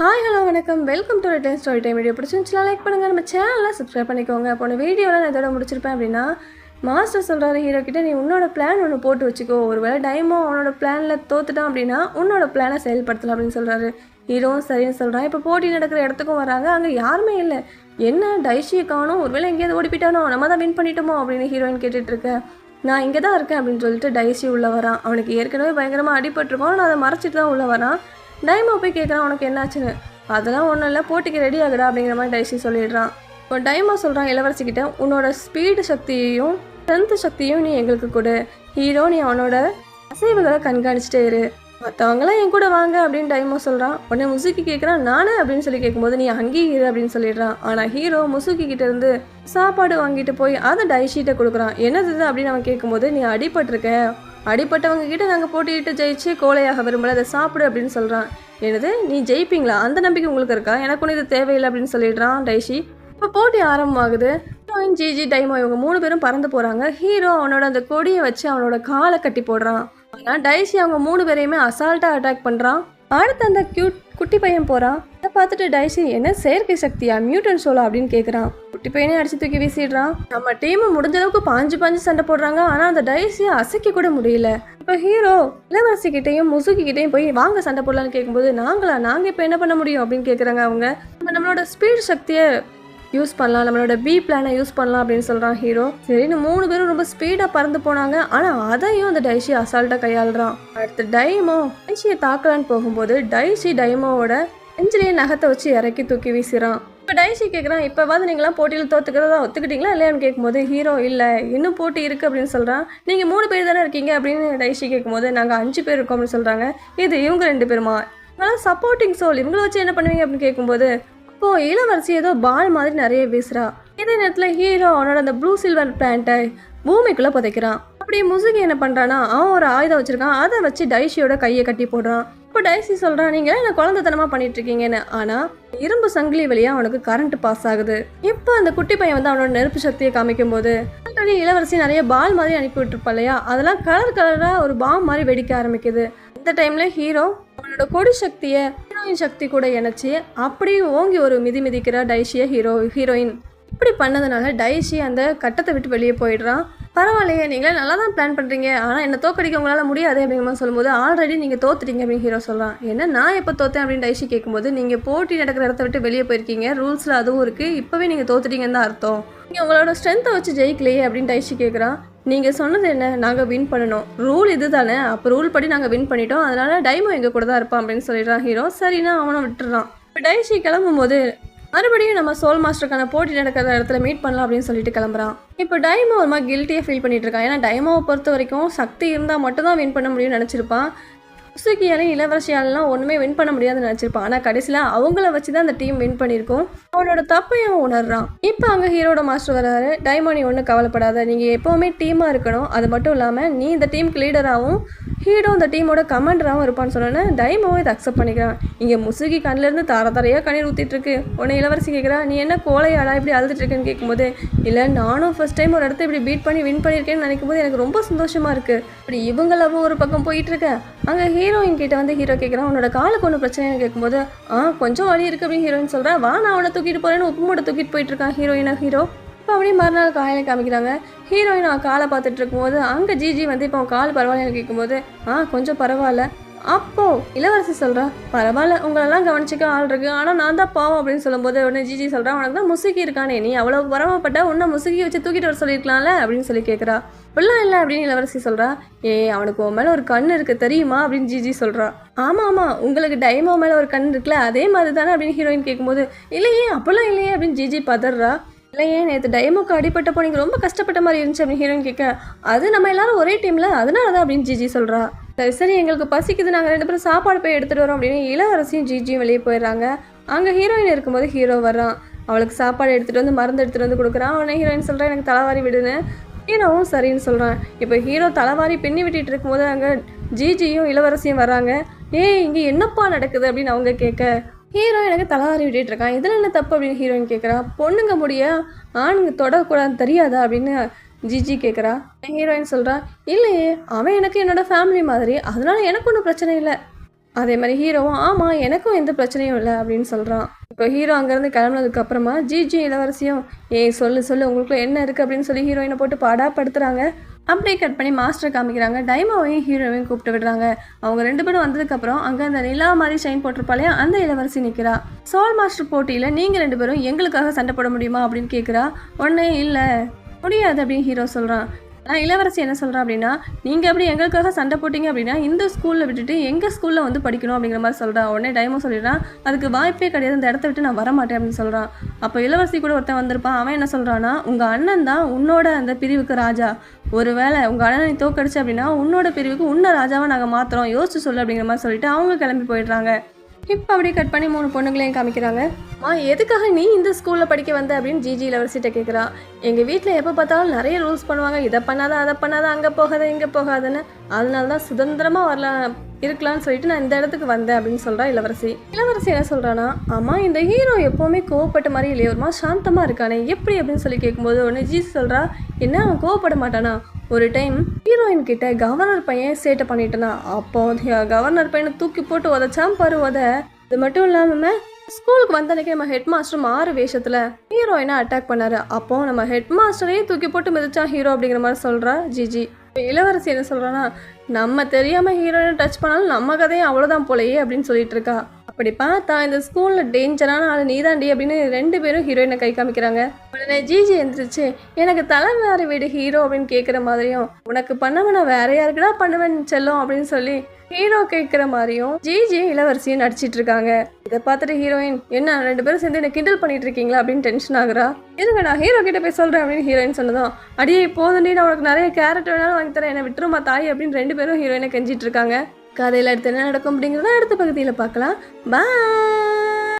Hi hello வணக்கம். Welcome to return story time video பிடிச்சிருந்துச்சுனா like பண்ணுங்கள் நம்ம சேனலில் சப்ஸ்கிரைப் பண்ணிக்கோங்க. போன வீடியோவில் நான் இதோட முடிச்சிருப்பேன் அப்படின்னா மாஸ்டர் சொல்கிறாரு ஹீரோ கிட்ட நீ உன்னோட பிளான் ஒன்று போட்டு வச்சுக்கோ. ஒரு வேளை டைமோ அவனோட பிளானில் தோத்துட்டான் அப்படின்னா உன்னோட பிளானை செயல்படுத்தலாம் அப்படின்னு சொல்கிறாரு ஹீரோவும் சரின்னு சொல்கிறான் இப்போ போட்டி நடக்கிற இடத்துக்கும் வராங்க. அங்கே யாருமே இல்லை. என்ன டைஷியை காணும் ஒருவேளை எங்கேயாவது ஓடி போயிட்டானோ நம்ம தான் வின் பண்ணிட்டோமோ அப்படின்னு ஹீரோயின் கேட்டுட்டு நான் இங்கே தான் இருக்கேன் அப்படின்னு சொல்லிட்டு டைசி உள்ளே வரான். அவனுக்கு ஏற்கனவே பயங்கரமாக அடிபட்டிருக்கோம். நான் அதை மறைச்சிட்டு தான் உள்ளே வரான். டைமோ போய் கேட்குறான் உனக்கு என்னாச்சுன்னு? அதெல்லாம் ஒன்றும் இல்லை போட்டிக்கு ரெடி ஆகுடா அப்படிங்கிற மாதிரி டைசி சொல்லிடுறான். இப்போ டைமோ சொல்கிறான் இளவரசிக்கிட்ட உன்னோட ஸ்பீடு சக்தியையும் ஸ்ட்ரென்த் சக்தியும் நீ எங்களுக்கு கொடு. ஹீரோ நீ அவனோட அசைவுகளை கண்காணிச்சிட்டே இரு. மற்றவங்களாம் என் கூட வாங்க அப்படின்னு டைமோ சொல்கிறான் உடனே முசுக்கி கேட்குறான் நானே அப்படின்னு சொல்லி கேட்கும்போது நீ அங்கேயே இரு அப்படின்னு சொல்லிடுறான். ஆனால் ஹீரோ முசுக்கி கிட்ட இருந்து சாப்பாடு வாங்கிட்டு போய் அதை டைஷீட்டை கொடுக்குறான். என்னது அப்படின்னு அவன் கேட்கும்போது நீ அடிபட்டிருக்க. அடிப்பட்டவங்க கிட்ட நாங்கள் போட்டியிட்டு ஜெயிச்சு கோழையாக விரும்பல அதை சாப்பிடு அப்படின்னு சொல்கிறான் எனது நீ ஜெயிப்பீங்களா? அந்த நம்பிக்கை உங்களுக்கு இருக்கா? எனக்கு ஒன்றும் இது தேவையில்லை அப்படின்னு சொல்லிடுறான் டைஷி. இப்போ போட்டி ஆரம்பமாகுது. ஹீரோயின் ஜிஜி டைமோ இவங்க மூணு பேரும் பறந்து போகிறாங்க ஹீரோ அவனோட அந்த கொடியை வச்சு அவனோட காலை கட்டி போடுறான். ஆனால் டைசி அவங்க மூணு பேரையுமே அசால்ட்டாக அட்டாக் பண்ணுறான் அடுத்து அந்த க்யூட் குட்டி பையன் போகிறான் பார்த்துட்டு டைசி என்ன செயற்கை சக்தியா? மியூட்டன் சோலா அப்படின்னு கேட்குறான் குட்டி பையனே அடிச்சு தூக்கி வீசிடுறான். நம்ம டீம் முடிஞ்ச அளவுக்கு பாஞ்சு பாஞ்சு சண்டை போடுறாங்க. ஆனால் அந்த டைசியை அசைக்க கூட முடியல. இப்போ ஹீரோ இளவரசி கிட்டேயும் முசுகி போய் வாங்க சண்டை போடலான்னு கேட்கும்போது நாங்களா? நாங்கள் இப்போ என்ன பண்ண முடியும்? அப்படின்னு கேட்குறாங்க அவங்க. நம்ம நம்மளோட ஸ்பீட் சக்தியை யூஸ் பண்ணலாம். நம்மளோட பி பிளானை யூஸ் பண்ணலாம் அப்படின்னு சொல்கிறான் ஹீரோ சரின்னு மூணு பேரும் ரொம்ப ஸ்பீடாக பறந்து போனாங்க. ஆனால் அதையும் அந்த டைஷி அசால்ட்டாக கையாளுறான். அடுத்து டைமோ டைஷியை தாக்கலான்னு போகும்போது டைஷி டைமோவோட நெஞ்சிலேயே நகத்தை வச்சு இறக்கி தூக்கி வீசுகிறான் இப்போ டைஷி கேட்குறான் இப்போவாது நீங்களாம் போட்டியில் தோத்துக்கிறதா ஒத்துக்கிட்டீங்களா இல்லையான்னு கேட்கும்போது ஹீரோ இல்லை இன்னும் போட்டி இருக்குது அப்படின்னு சொல்கிறான் நீங்கள் மூணு பேர் தானே இருக்கீங்க அப்படின்னு டைஷி கேட்கும்போது நாங்கள் அஞ்சு பேர் இருக்கோம் அப்படின்னு சொல்கிறாங்க இது இவங்க ரெண்டு பேருமா? இவங்களாம் சப்போர்ட்டிங் சோல் இவங்கள வச்சு என்ன பண்ணுவீங்க? அப்படின்னு கேட்கும்போது அப்போ இளவரசி ஏதோ பால் மாதிரி நிறைய வீசுகிறா இதே நேரத்தில் ஹீரோ அவனோட அந்த ப்ளூ சில்வர் பிளான்ட்டை பூமிக்குள்ளே புதைக்கிறான். அப்படி முசுகி என்ன பண்ணுறான்னா அவன் ஒரு ஆயுதம் வச்சுருக்கான். அதை வச்சு டைஷியோட கையை கட்டி போடுறான். இப்போ டைசி சொல்கிறான் நீங்கள் என்ன குழந்தைத்தனமாக பண்ணிட்டு இருக்கீங்கன்னு ஆனால் இரும்பு சங்கிலி வழியாக அவனுக்கு கரண்ட் பாஸ் ஆகுது. இப்போ அந்த குட்டி பையன் வந்து அவனோட நெருப்பு சக்தியை காமிக்கும் போது ஆல்ரெடி இளவரசி நிறைய பால் மாதிரி அனுப்பி விட்டுருப்பா இல்லையா? அதெல்லாம் கலர் கலராக ஒரு பாம் மாதிரி வெடிக்க ஆரம்பிக்குது. இந்த டைம்ல ஹீரோ அவனோட கொடி சக்தியை ஹீரோயின் சக்தி கூட இணைச்சி அப்படியே ஓங்கி ஒரு மிதி மிதிக்கிற டைஷிய ஹீரோ ஹீரோயின் இப்படி பண்ணதுனால டைஷி அந்த கட்டத்தை விட்டு வெளியே போயிடுறான். பரவாயில்லையே நீங்களே நல்லா தான் பிளான் பண்ணுறீங்க ஆனால் என்ன தோக்கடிக்க உங்களால் முடியாது அப்படிங்கிற மாதிரி சொல்லும்போது ஆல்ரெடி நீங்கள் தோத்துட்டீங்க அப்படின்னு ஹீரோ சொல்கிறான் என்ன நான் எப்போ தோத்தேன்? அப்படின்னு ஐஷி கேட்கும்போது நீங்கள் போட்டி நடக்கிற இடத்த விட்டு வெளியே போயிருக்கீங்க. ரூல்ஸில் அதுவும் இருக்குது இப்போவே நீங்கள் தோத்துட்டீங்கன்னு தான் அர்த்தம். நீங்கள் உங்களோட ஸ்ட்ரென்த்தை வச்சு ஜெயிக்கலையே அப்படின்னு டைஷி கேட்குறான் நீங்கள் சொன்னது என்ன? நாங்கள் வின் பண்ணணும். ரூல் இது தானே? அப்போ ரூல் படி நாங்கள் வின் பண்ணிட்டோம். அதனால டைமோ எங்கள் கூட தான் இருப்பான் அப்படின்னு சொல்லிடுறான் ஹீரோ சரினா அவனை விட்டுறான். இப்போ டைஷி கிளம்பும்போது மறுபடியும் நம்ம சோல் மாஸ்டருக்கான போட்டி நடக்கிற இடத்துல மீட் பண்ணலாம் அப்படின்னு சொல்லிட்டு கிளம்புறான். இப்போ டைமோ ஒரு மாதிரி கில்ட்டியாக ஃபீல் பண்ணிட்டு இருக்கான். ஏன்னா டைமோவை பொறுத்த வரைக்கும் சக்தி இருந்தால் மட்டும்தான் வின் பண்ண முடியும்னு நினச்சிருப்பான். சுசுக்கியாலையும் இளவரசியாலெலாம் ஒன்றுமே வின் பண்ண முடியாதுன்னு நினச்சிருப்பான். ஆனால் கடைசியில் அவங்கள வச்சு தான் அந்த டீம் வின் பண்ணியிருக்கோம். அவனோட தப்பையும் அவன் உணர்றான். இப்போ அங்கே ஹீரோட மாஸ்டர் வராரு. நீ ஒன்றும் கவலைப்படாத. நீங்கள் எப்போவுமே டீமாக இருக்கணும். அது மட்டும் இல்லாமல் நீ இந்த டீமுக்கு லீடராகவும் ஹீடோ இந்த டீமோட கமாண்டராகவும் இருப்பான்னு சொன்னோன்னே டைமோவும் இதை அக்செப்ட் பண்ணிக்கிறான். இங்கே முசுகி கண்ணிலேருந்து தார தரையாக கண்ணீர் ஊற்றிட்டு இருக்கு உன்னை இளவரசி கேட்குறா நீ என்ன கோலையாடா இப்படி அழுதுட்டுருக்கேன்னு கேட்கும்போது இல்லை நானும் ஃபர்ஸ்ட் டைம் ஒரு இடத்த இப்படி பீட் பண்ணி வின் பண்ணியிருக்கேன்னு நினைக்கும் போது எனக்கு ரொம்ப சந்தோஷமாக இருக்குது இப்படி இவங்களவும் ஒரு பக்கம் போயிட்டுருக்கேன் அங்கே ஹீரோயின் கிட்ட வந்து ஹீரோ கேட்குறான் உன்னோட காலுக்கு ஒன்றும் பிரச்சனைன்னு கேட்கும்போது ஆ கொஞ்சம் வழி இருக்குது அப்படின்னு ஹீரோயின் சொல்கிறா வா நான் அவனை தூக்கிட்டு போகிறேன்னு உப்பு மூட்டை தூக்கிட்டு போயிட்டுருக்கான் ஹீரோயினா ஹீரோ இப்போ அப்படியே மறுநாள் காலையில் காமிக்கிறாங்க ஹீரோயின் அவன் காலை பார்த்துட்டு இருக்கும்போது அங்கே ஜிஜி வந்து இப்போ அவன் கால் பரவாயில்லன்னு கேட்கும்போது ஆ கொஞ்சம் பரவாயில்ல. அப்போ இளவரசி சொல்கிறா பரவாயில்ல உங்களெல்லாம் கவனிச்சிக்க ஆள் இருக்கு. ஆனால் நான் தான் பாவம் அப்படின்னு சொல்லும்போது உடனே ஜிஜி சொல்கிறா உனக்கு தான் முசுகி இருக்கானே. நீ அவ்வளோ பரவப்பட்ட உன்னை முசுகி வச்சு தூக்கிட்டு வர சொல்லியிருக்கலாம்ல? அப்படின்னு சொல்லி கேட்குறா இப்படிலாம் இல்லை அப்படின்னு இளவரசி சொல்கிறா ஏ அவனுக்கு உன் மேலே ஒரு கண் இருக்குது தெரியுமா? அப்படின்னு ஜிஜி சொல்கிறா ஆமாம் ஆமாம் உங்களுக்கு டைமோ மேலே ஒரு கண் இருக்குல்ல அதே மாதிரி தானே அப்படின்னு ஹீரோயின் கேட்கும்போது இல்லையே அப்படிலாம் இல்லையே அப்படின்னு ஜிஜி பதறா. இல்லையே நேற்று டைமோக்கு அடிப்பட்டப்போ நீங்கள் ரொம்ப கஷ்டப்பட்ட மாதிரி இருந்துச்சு அப்படின்னு ஹீரோயின் கேட்க அது நம்ம எல்லாரும் ஒரே டீமில் அதனால தான் அப்படின்னு ஜிஜி சொல்கிறா சரி சரி எங்களுக்கு பசிக்குது. நாங்கள் ரெண்டு பேரும் சாப்பாடு போய் எடுத்துகிட்டு வரோம் அப்படின்னு இளவரசியும் ஜிஜியும் வெளியே போயிடுறாங்க. அங்கே ஹீரோயின் இருக்கும்போது ஹீரோ வர்றான். அவளுக்கு சாப்பாடு எடுத்துகிட்டு வந்து மருந்து எடுத்துகிட்டு வந்து கொடுக்குறான். அவனை ஹீரோயின் சொல்கிறான் எனக்கு தலைவாரி விடுன்னு. ஹீரோவும் சரின்னு சொல்கிறான் இப்போ ஹீரோ தலைவாரி பின்னி விட்டுட்டு இருக்கும்போது அங்கே ஜிஜியும் இளவரசியும் வராங்க ஏய் இங்கே என்னப்பா நடக்குது? அப்படின்னு அவங்க கேட்க ஹீரோ எனக்கு தலைவாரி விட்டுட்டு இருக்கான். இதில் என்ன தப்பு அப்படின்னு ஹீரோயின் கேட்குறா பொண்ணுங்க முடிய ஆணுங்க தொடக்கூடாது தெரியாதா அப்படின்னு ஜிஜி கேட்குறா ஹீரோயின் சொல்கிறா இல்லையே அவன் எனக்கு என்னோட ஃபேமிலி மாதிரி. அதனால எனக்கு ஒன்றும் பிரச்சனை இல்லை. அதே மாதிரி ஹீரோவும் ஆமாம் எனக்கும் எந்த பிரச்சனையும் இல்லை. அப்படின்னு சொல்கிறான் இப்போ ஹீரோ அங்கேருந்து கிளம்புனதுக்கு அப்புறமா ஜிஜி இளவரசியும் ஏய் சொல்லு சொல்லு உங்களுக்குள்ள என்ன இருக்குது அப்படின்னு சொல்லி ஹீரோயினை போட்டு பாடாப்படுத்துகிறாங்க அப்படியே கட் பண்ணி மாஸ்டர் காமிக்கிறாங்க. டைமாவையும் ஹீரோவையும் கூப்பிட்டு விடுறாங்க. அவங்க ரெண்டு பேரும் வந்ததுக்கப்புறம் அங்கே அந்த நிலா மாதிரி ஷைன் போட்டிருப்பாளையா அந்த இளவரசி நிற்கிறா சோல் மாஸ்டர் போட்டியில் நீங்கள் ரெண்டு பேரும் எங்களுக்காக சண்டை போட முடியுமா அப்படின்னு கேட்குறா உடனே இல்லை முடியாது அப்படின்னு ஹீரோ சொல்கிறான் நான் இளவரசி என்ன சொல்கிறா அப்படின்னா நீங்கள் அப்படி எங்களுக்காக சண்டை போட்டீங்க அப்படின்னா இந்த ஸ்கூலில் விட்டுட்டு எங்கள் ஸ்கூலில் வந்து படிக்கணும் அப்படிங்கிற மாதிரி சொல்கிறா உடனே டைமோ சொல்லிடுறான் அதுக்கு வாய்ப்பே கிடையாது. இந்த இடத்த விட்டு நான் வர மாட்டேன் அப்படின்னு சொல்கிறான் அப்போ இளவரசி கூட ஒருத்தன் வந்திருப்பான். அவன் என்ன சொல்கிறான்னா உங்கள் அண்ணன் தான் உன்னோட அந்த பிரிவுக்கு ராஜா. ஒருவேளை உங்கள் அண்ணனை நீ தோக்கடிச்சு அப்படின்னா உன்னோட பிரிவுக்கு உன்ன ராஜாவை நாங்கள் மாற்றுறோம் யோசிச்சு சொல்லு அப்படிங்கிற மாதிரி சொல்லிட்டு அவங்க கிளம்பி போயிடுறாங்க. இப்போ அப்படியே கட் பண்ணி மூணு பொண்ணுங்களையும் காமிக்கிறாங்க. மா எதுக்காக நீ இந்த ஸ்கூலில் படிக்க வந்த? அப்படின்னு ஜிஜி இளவரசிட்ட கேட்குறா எங்கள் வீட்டில் எப்போ பார்த்தாலும் நிறைய ரூல்ஸ் பண்ணுவாங்க. இதை பண்ணாத அதை பண்ணாத அங்கே போகாத இங்கே போகாதுன்னு. அதனால தான் சுதந்திரமாக வரலாம் இருக்கலாம்னு சொல்லிட்டு நான் இந்த இடத்துக்கு வந்தேன் அப்படின்னு சொல்கிறா இளவரசி. இளவரசி என்ன சொல்கிறான்னா ஆமாம் இந்த ஹீரோ எப்போவுமே கோவப்பட்ட மாதிரி இல்லையே. ஒரு மாதிரி சாந்தமாக இருக்கானே. எப்படி? அப்படின்னு சொல்லி கேட்கும்போது ஒன்று ஜிஜி சொல்கிறா என்ன அவன் கோவப்பட மாட்டானா? ஒரு டைம் ஹீரோயின் கிட்ட கவர்னர் பையன் சேட்டை பண்ணிட்டனா? அப்போ கவர்னர் பையனை தூக்கி போட்டு உதச்சான் பாரு உத. இது மட்டும் இல்லாமல் ஸ்கூலுக்கு வந்த அன்னைக்கு நம்ம ஹெட் மாஸ்டர் மாறு வேஷத்தில் ஹீரோயினை அட்டாக் பண்ணாரு. அப்போ நம்ம ஹெட் மாஸ்டரையும் தூக்கி போட்டு மிதிச்சான் ஹீரோ அப்படிங்கிற மாதிரி சொல்கிறா ஜிஜி. இளவரசி என்ன சொல்கிறான்னா நம்ம தெரியாமல் ஹீரோயினை டச் பண்ணாலும் நம்ம கதையும் அவ்வளோதான் போலயே அப்படின்னு சொல்லிட்டு இருக்கா. அப்படி பார்த்தா இந்த ஸ்கூலில் டேஞ்சரான ஆள் நீதாண்டி அப்படின்னு ரெண்டு பேரும் ஹீரோயினை கை காமிக்கிறாங்க. உடனே ஜிஜி எந்திரிச்சு எனக்கு தலை வீடு ஹீரோ அப்படின்னு கேட்குற மாதிரியும் உனக்கு பண்ணவன் நான் வேற யாருக்குடா பண்ணுவேன் செல்லும்? அப்படின்னு சொல்லி ஹீரோ கேட்குற மாதிரியும் ஜிஜி இளவரசியும் நடிச்சிட்டு இருக்காங்க. இதை பார்த்துட்டு ஹீரோயின் என்ன ரெண்டு பேரும் சேர்ந்து என்ன கிண்டல் பண்ணிட்டு இருக்கீங்களா? அப்படின்னு டென்ஷன் ஆகுறா. இருங்க நான் ஹீரோ கிட்ட போய் சொல்கிறேன் அப்படின்னு ஹீரோயின் சொன்னதும் அடியே போதுண்டி நான் உனக்கு நிறைய கேரட் வேணாலும் வாங்கி தரேன். என்னை விட்டுருமா தாய் அப்படின்னு ரெண்டு பேரும் ஹீரோயினை கெஞ்சிட்டு இருக்காங்க. கதையில் அடுத்து என்ன நடக்கும் அப்படிங்கிறத அடுத்த பகுதியில் பார்க்கலாம். பாய்